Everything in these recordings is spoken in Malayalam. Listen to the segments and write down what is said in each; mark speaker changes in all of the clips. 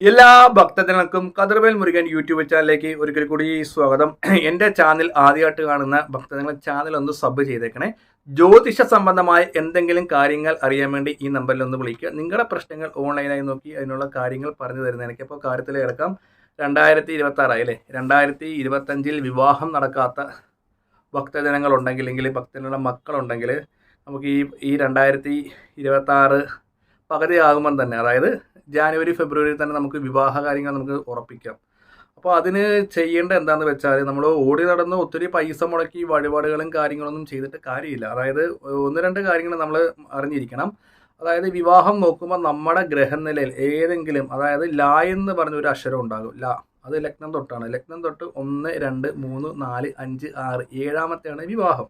Speaker 1: എല്ലാ ഭക്തജനങ്ങൾക്കും കതിർവേൽ മുരുകൻ യൂട്യൂബ് ചാനലിലേക്ക് ഒരിക്കൽ കൂടി സ്വാഗതം. എന്റെ ചാനൽ ആദ്യമായിട്ട് കാണുന്ന ഭക്തജനങ്ങൾ ചാനൽ ഒന്ന് സബ് ചെയ്തേക്കണേ. ജ്യോതിഷ സംബന്ധമായ എന്തെങ്കിലും കാര്യങ്ങൾ അറിയാൻ വേണ്ടി ഈ നമ്പറിൽ ഒന്ന് വിളിക്കുക. നിങ്ങളുടെ പ്രശ്നങ്ങൾ ഓൺലൈനായി നോക്കി അതിനുള്ള കാര്യങ്ങൾ പറഞ്ഞു തരുന്നത് എനിക്കിപ്പോൾ കാര്യത്തിൽ കിടക്കാം. രണ്ടായിരത്തി ഇരുപത്തി ആറായി അല്ലേ? രണ്ടായിരത്തി ഇരുപത്തഞ്ചിൽ വിവാഹം നടക്കാത്ത ഭക്തജനങ്ങളുണ്ടെങ്കിൽ അല്ലെങ്കിൽ ഭക്തജനങ്ങളുടെ മക്കളുണ്ടെങ്കിൽ നമുക്ക് ഈ ഈ രണ്ടായിരത്തി ഇരുപത്തി പകുതിയാകുമ്പം തന്നെ. അതായത് ജാനുവരി ഫെബ്രുവരി തന്നെ നമുക്ക് വിവാഹ കാര്യങ്ങൾ നമുക്ക് ഉറപ്പിക്കാം. അപ്പോൾ അതിന് ചെയ്യേണ്ട എന്താണെന്ന് വെച്ചാൽ നമ്മൾ ഓടി നടന്ന് ഒത്തിരി പൈസ മുടക്കി വഴിപാടുകളും കാര്യങ്ങളൊന്നും ചെയ്തിട്ട് കാര്യമില്ല. അതായത് ഒന്ന് രണ്ട് കാര്യങ്ങൾ നമ്മൾ അറിഞ്ഞിരിക്കണം. അതായത് വിവാഹം നോക്കുമ്പോൾ നമ്മുടെ ഗ്രഹനിലയിൽ ഏതെങ്കിലും അതായത് ല എന്ന് പറഞ്ഞ ഒരു അക്ഷരം ഉണ്ടാകും. ല. അത് ലഗ്നം തൊട്ടാണ്. ലഗ്നം തൊട്ട് ഒന്ന് രണ്ട് മൂന്ന് നാല് അഞ്ച് ആറ് ഏഴാമത്തെയാണ് വിവാഹം.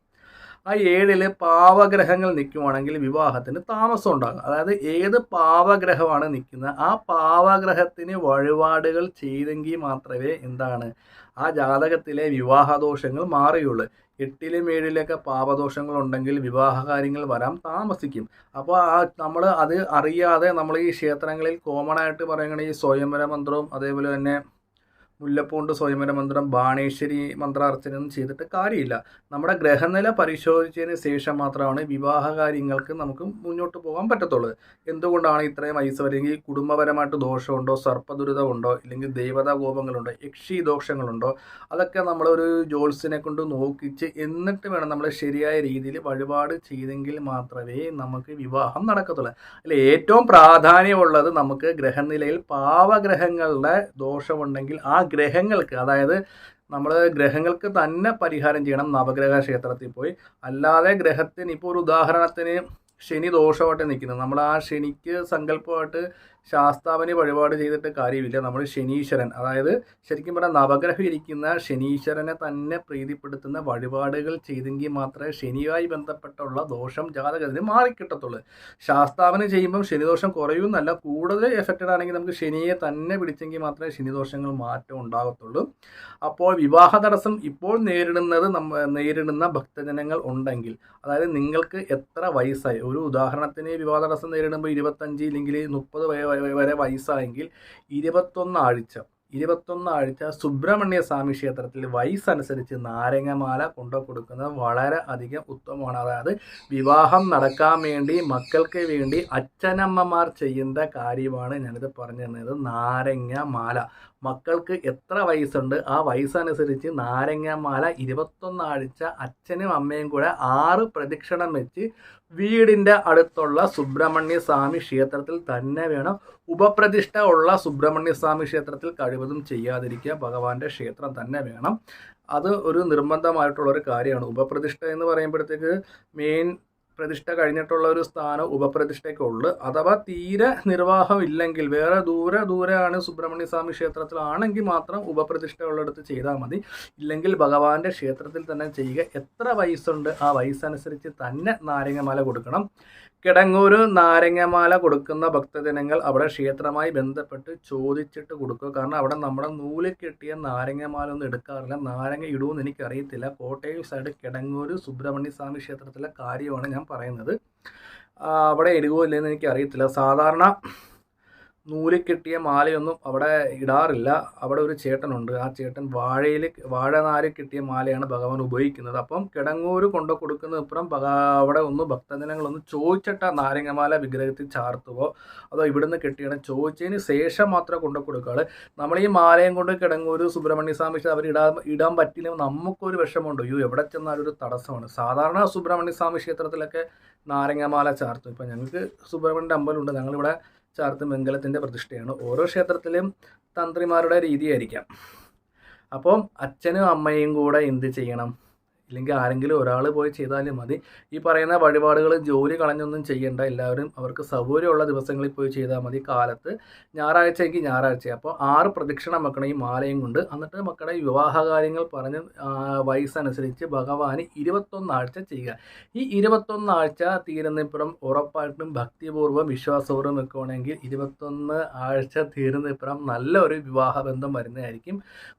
Speaker 1: ആ ഏഴിൽ പാവഗ്രഹങ്ങൾ നിൽക്കുവാണെങ്കിൽ വിവാഹത്തിന് താമസം ഉണ്ടാകും. അതായത് ഏത് പാവഗ്രഹമാണ് നിൽക്കുന്നത് ആ പാവഗ്രഹത്തിന് വഴിപാടുകൾ ചെയ്തെങ്കിൽ മാത്രമേ എന്താണ് ആ ജാതകത്തിലെ വിവാഹദോഷങ്ങൾ മാറിയുള്ളൂ. എട്ടിലും ഏഴിലൊക്കെ പാപദോഷങ്ങൾ ഉണ്ടെങ്കിൽ വിവാഹ കാര്യങ്ങൾ വരാൻ താമസിക്കും. അപ്പോൾ ആ നമ്മൾ അത് അറിയാതെ നമ്മൾ ഈ ക്ഷേത്രങ്ങളിൽ കോമൺ ആയിട്ട് പറയുകയാണെങ്കിൽ സ്വയംവര മന്ത്രവും അതേപോലെ തന്നെ മുല്ലപ്പൂണ്ട് സ്വയംവര മന്ത്രം ബാണേശ്വരി മന്ത്രാർച്ചനയൊന്നും ചെയ്തിട്ട് കാര്യമില്ല. നമ്മുടെ ഗ്രഹനില പരിശോധിച്ചതിന് ശേഷം മാത്രമാണ് വിവാഹ കാര്യങ്ങൾക്ക് നമുക്ക് മുന്നോട്ട് പോകാൻ പറ്റത്തുള്ളൂ എന്തുകൊണ്ടാണ് ഇത്രയും വയസ്സ് വരെങ്കിൽ കുടുംബപരമായിട്ട് ദോഷമുണ്ടോ സർപ്പദുരിതമുണ്ടോ ഇല്ലെങ്കിൽ ദേവതാ കോപങ്ങളുണ്ടോ യക്ഷി ദോഷങ്ങളുണ്ടോ? അതൊക്കെ നമ്മളൊരു ജോത്സ്യനെ കൊണ്ട് നോക്കിച്ച് എന്നിട്ട് വേണം നമ്മൾ ശരിയായ രീതിയിൽ വഴിപാട് ചെയ്തെങ്കിൽ മാത്രമേ നമുക്ക് വിവാഹം നടക്കത്തുള്ളൂ. അല്ലെ ഏറ്റവും പ്രാധാന്യമുള്ളത് നമുക്ക് ഗ്രഹനിലയിൽ പാവഗ്രഹങ്ങളുടെ ദോഷമുണ്ടെങ്കിൽ ആ ഗ്രഹങ്ങൾക്ക് അതായത് നമ്മൾ ഗ്രഹങ്ങൾക്ക് തന്നെ പരിഹാരം ചെയ്യണം നവഗ്രഹ ക്ഷേത്രത്തിൽ പോയി. അല്ലാതെ ഗ്രഹത്തിന് ഇപ്പോൾ ഒരു ഉദാഹരണത്തിന് ശനി ദോഷമായിട്ട് നിൽക്കുന്നത് നമ്മൾ ആ ശനിക്ക് സങ്കല്പമായിട്ട് ശാസ്താവിന് വഴിപാട് ചെയ്തിട്ട് കാര്യമില്ല. നമ്മൾ ശനീശ്വരൻ. അതായത് ശരിക്കും പറഞ്ഞാൽ നവഗ്രഹം ഇരിക്കുന്ന ശനീശ്വരനെ തന്നെ പ്രീതിപ്പെടുത്തുന്ന വഴിപാടുകൾ ചെയ്തെങ്കിൽ മാത്രമേ ശനിയുമായി ബന്ധപ്പെട്ടുള്ള ദോഷം ജാതകത്തിന് മാറിക്കിട്ടത്തുള്ളൂ. ശാസ്താവിന് ചെയ്യുമ്പം ശനിദോഷം കുറയുമെന്നല്ല കൂടുതൽ എഫക്റ്റഡ് ആണെങ്കിൽ നമുക്ക് ശനിയെ തന്നെ പിടിച്ചെങ്കിൽ മാത്രമേ ശനിദോഷങ്ങൾ മാറ്റം ഉണ്ടാകത്തുള്ളൂ. അപ്പോൾ വിവാഹ തടസ്സം ഇപ്പോൾ നേരിടുന്നത് നമ്മ നേരിടുന്ന ഭക്തജനങ്ങൾ ഉണ്ടെങ്കിൽ അതായത് നിങ്ങൾക്ക് എത്ര വയസ്സായി? ഒരു ഉദാഹരണത്തിന് വിവാഹ തടസ്സം നേരിടുമ്പോൾ ഇരുപത്തഞ്ച് ഇല്ലെങ്കിൽ മുപ്പത് വരെ വയസ്സായെങ്കിൽ ഇരുപത്തൊന്ന് ആഴ്ച ഇരുപത്തൊന്ന് ആഴ്ച സുബ്രഹ്മണ്യ സ്വാമി ക്ഷേത്രത്തിൽ വയസ്സ് അനുസരിച്ച് നാരങ്ങമാല കൊണ്ടു കൊടുക്കുന്നത് വളരെ അധികം ഉത്തമമാണ്. അതായത് വിവാഹം നടക്കാൻ വേണ്ടി മക്കൾക്ക് വേണ്ടി അച്ഛനമ്മമാർ ചെയ്യുന്ന കാര്യമാണ് ഞാനിത് പറഞ്ഞു തന്നത്. നാരങ്ങമാല. മക്കൾക്ക് എത്ര വയസ്സുണ്ട്? ആ വയസ്സനുസരിച്ച് നാരങ്ങമാല ഇരുപത്തൊന്നാഴ്ച അച്ഛനും അമ്മയും കൂടെ ആറ് പ്രദക്ഷിണം വെച്ച് വീടിന്റെ അടുത്തുള്ള സുബ്രഹ്മണ്യ സ്വാമി ക്ഷേത്രത്തിൽ തന്നെ വേണം ഉപപ്രതിഷ്ഠ ഉള്ള സുബ്രഹ്മണ്യ സ്വാമി ക്ഷേത്രത്തിൽ കഴിവതും ചെയ്യാതിരിക്കുക. ഭഗവാന്റെ ക്ഷേത്രം തന്നെ വേണം. അത് ഒരു നിർബന്ധമായിട്ടുള്ള ഒരു കാര്യമാണ്. ഉപപ്രതിഷ്ഠ എന്ന് പറയുമ്പോഴത്തേക്ക് മെയിൻ പ്രതിഷ്ഠ കഴിഞ്ഞിട്ടുള്ള ഒരു സ്ഥാനം ഉപപ്രതിഷ്ഠയ്ക്കുള്ളു അഥവാ തീരെ നിർവാഹം ഇല്ലെങ്കിൽ വേറെ ദൂരെ ദൂരെയാണ് സുബ്രഹ്മണ്യ സ്വാമി ക്ഷേത്രത്തിലാണെങ്കിൽ മാത്രം ഉപപ്രതിഷ്ഠ ഉള്ളിടത്ത് ചെയ്താൽ മതി. ഇല്ലെങ്കിൽ ഭഗവാന്റെ ക്ഷേത്രത്തിൽ തന്നെ ചെയ്യുക. എത്ര വയസ്സുണ്ട്? ആ വയസ്സനുസരിച്ച് തന്നെ നാരങ്ങമാല കൊടുക്കണം. കിടങ്ങൂര് നാരങ്ങമാല കൊടുക്കുന്ന ഭക്തജനങ്ങൾ അവിടെ ക്ഷേത്രമായി ബന്ധപ്പെട്ട് ചോദിച്ചിട്ട് കൊടുക്കുക. കാരണം അവിടെ നമ്മുടെ നൂൽ കെട്ടിയ നാരങ്ങമാല ഒന്നും എടുക്കാറില്ല. നാരങ്ങ ഇടുമെന്ന് എനിക്കറിയത്തില്ല. കോട്ടയം സൈഡ് കിടങ്ങൂര് സുബ്രഹ്മണ്യ സ്വാമി ക്ഷേത്രത്തിലെ കാര്യമാണ് ഞാൻ പറയുന്നത്. അവിടെ ഇടുകയോ ഇല്ലെന്ന് എനിക്കറിയത്തില്ല. സാധാരണ നൂൽ കെട്ടിയ മാലയൊന്നും അവിടെ ഇടാറില്ല. അവിടെ ഒരു ചേട്ടനുണ്ട്. ആ ചേട്ടൻ വാഴയിൽ വാഴനാര് കെട്ടിയ മാലയാണ് ഭഗവാൻ ഉപയോഗിക്കുന്നത്. അപ്പം കിടങ്ങൂര് കൊണ്ടു കൊടുക്കുന്ന ഇപ്പുറം അവിടെ ഒന്ന് ഭക്തജനങ്ങളൊന്ന് ചോദിച്ചിട്ട് ആ നാരങ്ങമാല വിഗ്രഹത്തിൽ ചാർത്തുവോ? അതോ ഇവിടുന്ന് കെട്ടിയാണ് ചോദിച്ചതിന് ശേഷം മാത്രം കൊണ്ടു കൊടുക്കാറ് നമ്മൾ ഈ മാലയും കൊണ്ട് കിടങ്ങൂര് സുബ്രഹ്മണ്യ സ്വാമി അവർ ഇടാൻ ഇടാൻ പറ്റില്ല. നമുക്കൊരു വിഷമമുണ്ട്. അയ്യോ എവിടെ ചെന്നാലും ഒരു തടസ്സമാണ്. സാധാരണ സുബ്രഹ്മണ്യ സ്വാമി ക്ഷേത്രത്തിലൊക്കെ നാരങ്ങമാല ചാർത്തും. ഇപ്പം ഞങ്ങൾക്ക് സുബ്രഹ്മണ്യന്റെ അമ്പലമുണ്ട്. ഞങ്ങളിവിടെ ചാർത്ത് മംഗലത്തിന്റെ പ്രതിഷ്ഠയാണ്. ഓരോ ക്ഷേത്രത്തിലും തന്ത്രിമാരുടെ രീതിയായിരിക്കാം. അപ്പം അച്ഛനും അമ്മയും കൂടെ എന്ത് ചെയ്യണം? ഇല്ലെങ്കിൽ ആരെങ്കിലും ഒരാൾ പോയി ചെയ്താലും മതി. ഈ പറയുന്ന വഴിപാടുകൾ ജോലി കളഞ്ഞൊന്നും ചെയ്യേണ്ട. എല്ലാവരും അവർക്ക് സൗകര്യമുള്ള ദിവസങ്ങളിൽ പോയി ചെയ്താൽ മതി. കാലത്ത് ഞായറാഴ്ച എങ്കിൽ ഞായറാഴ്ച. അപ്പോൾ ആറ് പ്രദക്ഷിണം വെക്കണം ഈ മാലയും കൊണ്ട്. എന്നിട്ട് മക്കളുടെ വിവാഹ കാര്യങ്ങൾ പറഞ്ഞ് വയസ്സനുസരിച്ച് ഭഗവാന് ഇരുപത്തൊന്നാഴ്ച ചെയ്യുക. ഈ ഇരുപത്തൊന്നാഴ്ച തീരുന്നിപ്പുറം ഉറപ്പായിട്ടും ഭക്തിപൂർവം വിശ്വാസപൂർവം വെക്കുകയാണെങ്കിൽ ഇരുപത്തൊന്ന് ആഴ്ച തീരുന്നിപ്പുറം നല്ല ഒരു വിവാഹ ബന്ധം വരുന്നതായിരിക്കും.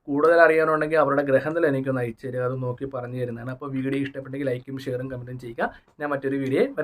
Speaker 1: കൂടുതൽ അറിയാനുണ്ടെങ്കിൽ അവരുടെ ഗ്രഹത്തിൽ എനിക്കൊന്ന് അയച്ചു തരിക. അത് നോക്കി പറഞ്ഞു തരുന്നത് ചെയ്യുന്നതാണ് അപ്പോൾ വീഡിയോ ഇഷ്ടപ്പെട്ടെങ്കിൽ ലൈക്കും ഷെയറും കമന്റും ചെയ്യുക. ഞാൻ മറ്റൊരു വീഡിയോ